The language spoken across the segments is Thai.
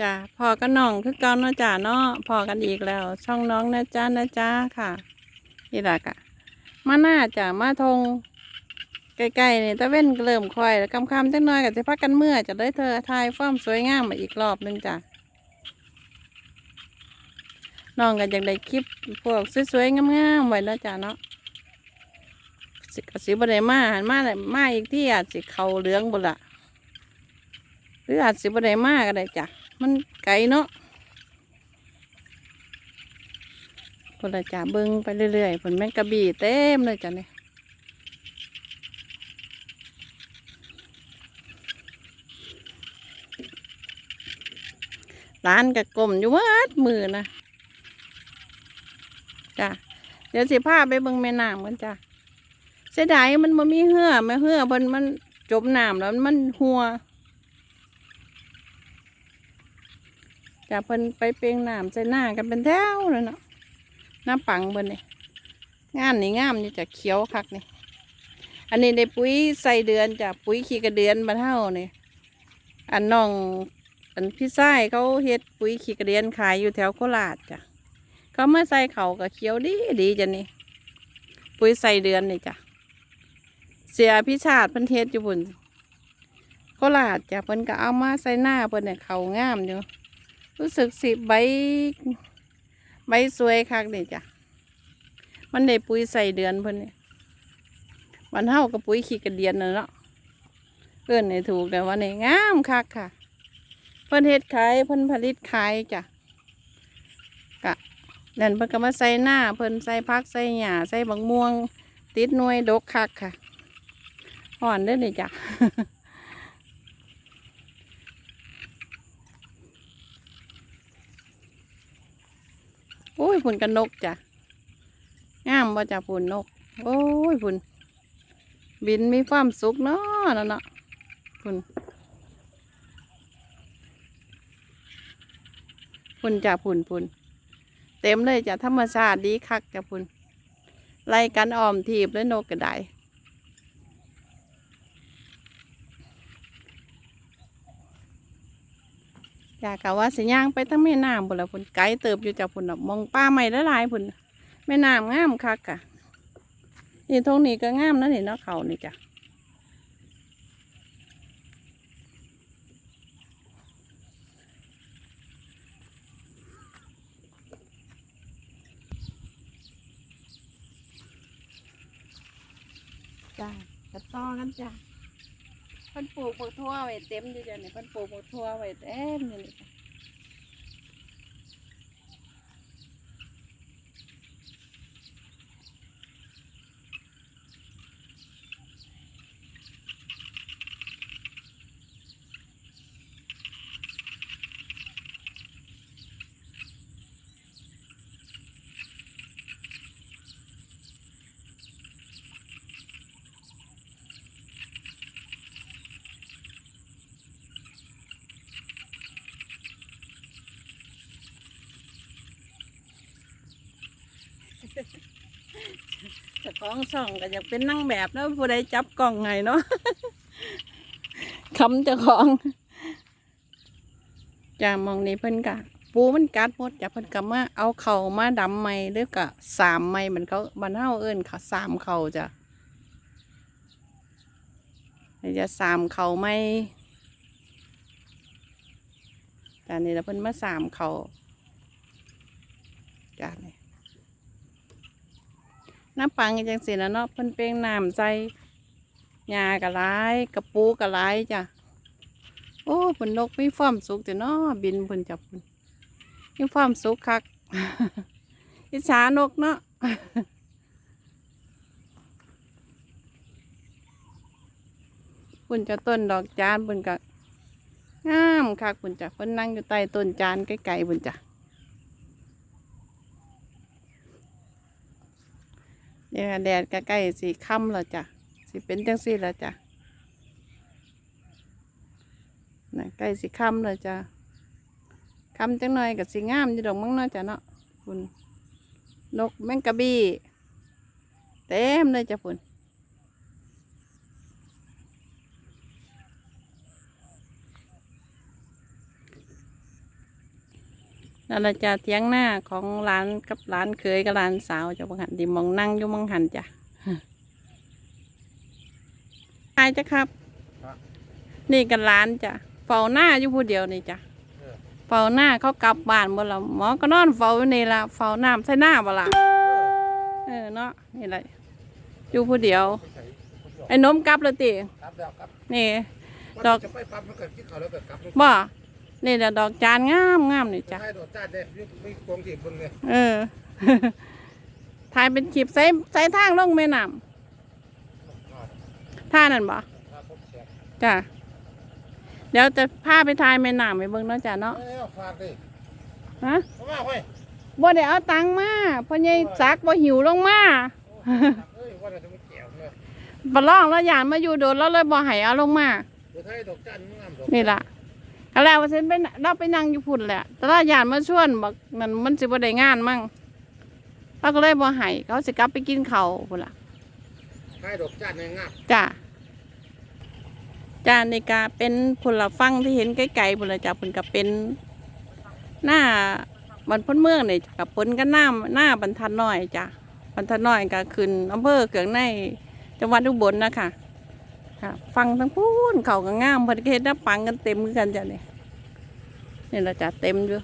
จ้ะพอกันน้องคือเก่าเนาะจ้ะเนาะพอกันอีกแล้ว ช่องน้องนะจ้านะจ้าค่ะนี่ละกะมาหน้าจ้ะมาทงใกล้ๆนี่ตะเว้นก็เริ่มคอยแล้วคำๆจังน้อยก็จะพักกันเมื่อจะได้เธอทายฟ้อมสวยงามมาอีกรอบหนึงจ้ะน้องก็อยากได้คลิปพวกสวยๆงามๆไว้นะจ้ะเนาะสิกสิบได้มาหันมาเลยมาอีกที่อาจสิเขาเหลืองบุละหรืออาจสิบได้มาก็ได้จ้ะ มันไกลเนาะพนละจ้ะเบิ้งไปเรื่อยๆผลแมงกะบี่เต็มเลยจ้ะเนี่ยร้านกับกลมอยู่วัดมือนะจ้ะเดี๋ยวสิพาไปเบิ่งแม่น้ำกันจ้ะเสียดายมันบ่มีเหือม่เหือเพิ่นมันจมน้ำแล้วมันหัว จะเพิ่นไปเปลงน้ำใส่หน้ากันเป็นแถวเลยเนาะหน้าปังเบิ่นนี่งานนี่งามนี่จะเขียวคักนี่อันนี้ในปุ๋ยใส่เดือนจ้ะปุ๋ยขี้กระเดือนบาเท่านี่อันน้องอันพี่ไส้เขาเฮ็ดปุ๋ยขี้กระเดียนขายอยู่แถวโคราชจ้ะเขาเมาใส่เขากับเขียวดีดีจ้ะนี่ปุ๋ยใส่เดือนนี่จ้ะเสียพิชาติเพิ่นเฮ็ดอยู่บุญโคราชจ้ะเพิ่นก็เอามาใส่หน้าเพิ่นเนี่ยเขางามอยู่ รู้สึกสิใบ ใบสวยคักนี่จ้ะ มันได้ปุ๋ยใส่เดือนเพิ่นนี่มันเท่ากับปุ๋ยขี้กระเดียนน่ะเนาะเอิ้นให้ถูกแต่ว่านี่งามคักค่ะ เพิ่นเฮ็ดขายเพิ่นผลิตขายจ้ะกะนั่นเพิ่นก็มาใส่หน้าเพิ่นใส่พักใส่หญ้าใส่บักม่วง ติดหน่วยดกคักค่ะห่อนเด้อนี่จ้ะ อ้ยพุ่นกันนกจ้ะงามบ่จ้ะพุ่นนก โอ้ยพุ่นบินมีความสุขเนาะนั่นเนาะพุ่นพุ่นจ้ะพุ่นพุ่นเต็มเลยจ้ะธรรมชาติดีคักจ้ะพุ่นไล่กันอ้อมทีบและนกกระได อยากกะว่าสิย่างไปทั้งแม่น้ำพุ่นละพุ่นไกลเติบอยู่จ้ะพุ่นน่ะมองป้าใหม่ละลายพุ่นแม่น้ำงามคักกะนี่ทงนี้ก็งามนะนี่เนาะเขานี่จ้ะจ้าจะต่อกันจ้า เพิ่นปลูกบักทั่วไว้เต็มอยู่จ้ะเนี่ยเพิ่นปลูกบักทั่วไว้เต็มอยู่นี่ จะเจะของช่องก็อยากเป็นนั่งแบบแล้วผู้ใดจับกล้องไงเนาะคำเจ้าของจ้ามองนี่เพิ่นกะปูมันกัดหมดจ้ะเพิ่นกะมาเอาเข่ามาดำไม่หรือกะสามไม่มันเขาบันเฮาเอิ้นค่ะสามเข่าจ้ะจะสามเข่าไม่จ้ะนี่แล้วเพิ่นมาสามเข่าจ้ะนี่น้ น้ำปังจังสินะเนาะเพิ่นเป้งน้ำใส่หญ้ากะหลายกระปูกะหลายจ้ะโอ้เพิ่นนกมีความสุขแต่เนาะบินเพิ่นจับเพิ่นมีความสุขคักอิจฉานกเนาะเพิ่นจะต้นดอกจานเพิ่นก็งามคักเพิ่นจ้ะเพิ่นนั่งอยู่ใต้ต้นจานไกลๆเพิ่นจ้ะ นี่ะแดดก็ใกล้สีค่ำแล้วจ้ะสีเป็นจังสีแล้วจ้ะนะใกล้สีค่ำแล้วจ้ะค่ำจังหน่อยกับสีงามอยู่ดอกมั้งเนาะจ้ะเนาะคุณนกแมงกะบี้เต็มเลยจ้ะคุณ นั่นละจ้ะเทียงหน้าของร้านกับร้านเคยกับร้านสาวจ้ะบังหันดิมองนั่งอยู่มังหันจ้ะใช่จ้ะครับ นี่กันร้านจ้ะเฝ้าหน้าอยู่ผู้เดียวนี่จ้ะเฝ้าหน้าเขากลับบ้านบ่ละหมอก็นอนเฝ้าอยู่นี่ละเฝ้าน้ำใส่หน้าบ่ละเออเนาะนี่แหละอยู่ผู้เดียว ไอ้นมกลับแล้วติครับแล้วครับนี่มันดอกจะไปปั๊บมั นก็กินข้าวแล้วก็กลับบ่นี่แหละดอกจานงามงามนี่จ้ะ ให้โดดจ้าเด็ดมีกองที่เบิ่งเลยเออ ถ่ายเป็นคลิปใส่ใส่ทางลงแม่น้ำท่านั่นบ่ครับผมแชร์จ้ะ เดี๋ยวจะพาไปถ่ายแม่น้ำไปเบิ่งเนาะจ้ะเนาะเอ้ยฝากดิฮะเข้ามาเว้ยบ่ได้เอาตังค์มาเพราะยายซักบ่หิวลงมา เอ้ยว่าเราจะไม่แก้วเนี่ยบลองแล้วยานมาอยู่โดนแล้วเลยบ่ให้เอาลงมา เดี๋ยวให้ดอกจันงามดอกนี่ล่ะ ก็แล้วว่าฉันไปนเราไปนั่งอยู่พุ่นแหละแต่ละยานมาชวนบอกมันมันสิบ่ได้งานมั่งเราก็เลยบ่ให้เขาสิกลับไปกินข้าวพุ่นล่ะให้ดอกจันในงามจ้าจ้าในกาเป็นผลฟังที่เห็นไกลๆพุ่นละจ้าเพิ่นก็เป็นหน้าบันพ้นเมืองเนี่ยกับผลกันหน้าหน้าบรรทัดน้อยจ้ะบรรทัดน้อยก็ขึ้นอำเภอเกืองในจังหวัดอุบลนะคะ ค่ะฟังทั้งพูนเขาก็งามเพิ่นก็เฮ็ดน้ำปังกันเต็มคือกันจ้ะนี่นี่ละจ้ะเต็มอยู่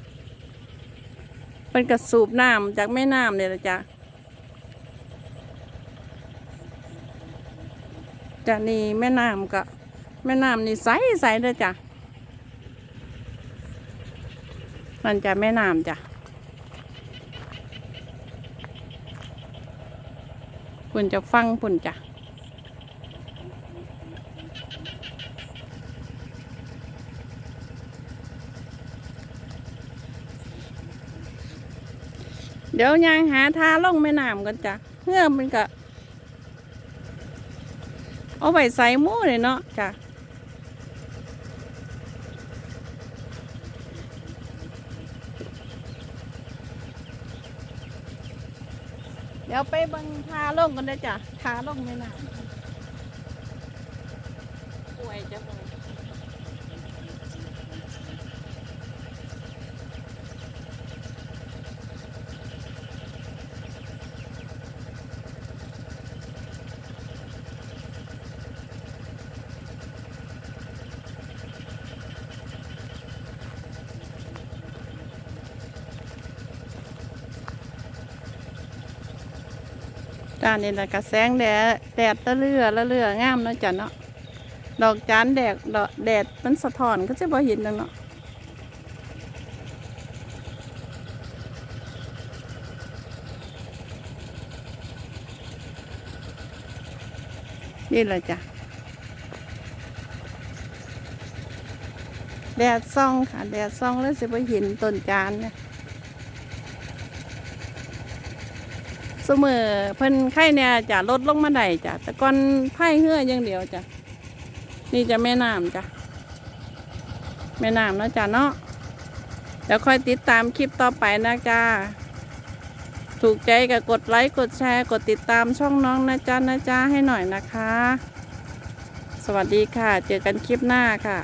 เป็นกระสูบน้ำจากแม่น้ำเนี่ยละจ้ะจ้ะนี่แม่น้ำก็แม่น้ำนี่ใสใสเลยจ้ะมันจะแม่น้ำจ้ะคุณจะฟังคุณจ้ะ เดี๋ยวยางหาทาล่องแม่น้ำกันจ้ะเพื่อมันก็ เอาไปใส่หมูเลยเนาะจ้ะเดี๋ยวไปบังทาล่องกันได้จ้ะทาล่องไม่นานป่วยจะ จ้านี่แหละกระแสงแดดแดดตะเลือละเลืองามเนาะจ้ะเนาะดอกจานแดดดอกแดดมันสะท้อนก็จะบ่เห็นแล้วเนาะนี่แหละจ้ะแดดส่องค่ะ แดดส่องแล้วจะบ่เห็นต้นจานเนี่ย สมอเพิ่นไข่เนี่ยจะลดลงมาได้จ้ะแต่ก่อนไผ่เหืออย่างเดียวจ้ะนี่จะแม่น้ำจ้ะแม่น้ำนะจ้ะเนาะเดี๋ยวค่อยติดตามคลิปต่อไปนะจ้าถูกใจก็กดไลค์กดแชร์กดติดตามช่องน้องนะจ๊ะนะจ๊ะให้หน่อยนะคะ สวัสดีค่ะ เจอกันคลิปหน้าค่ะ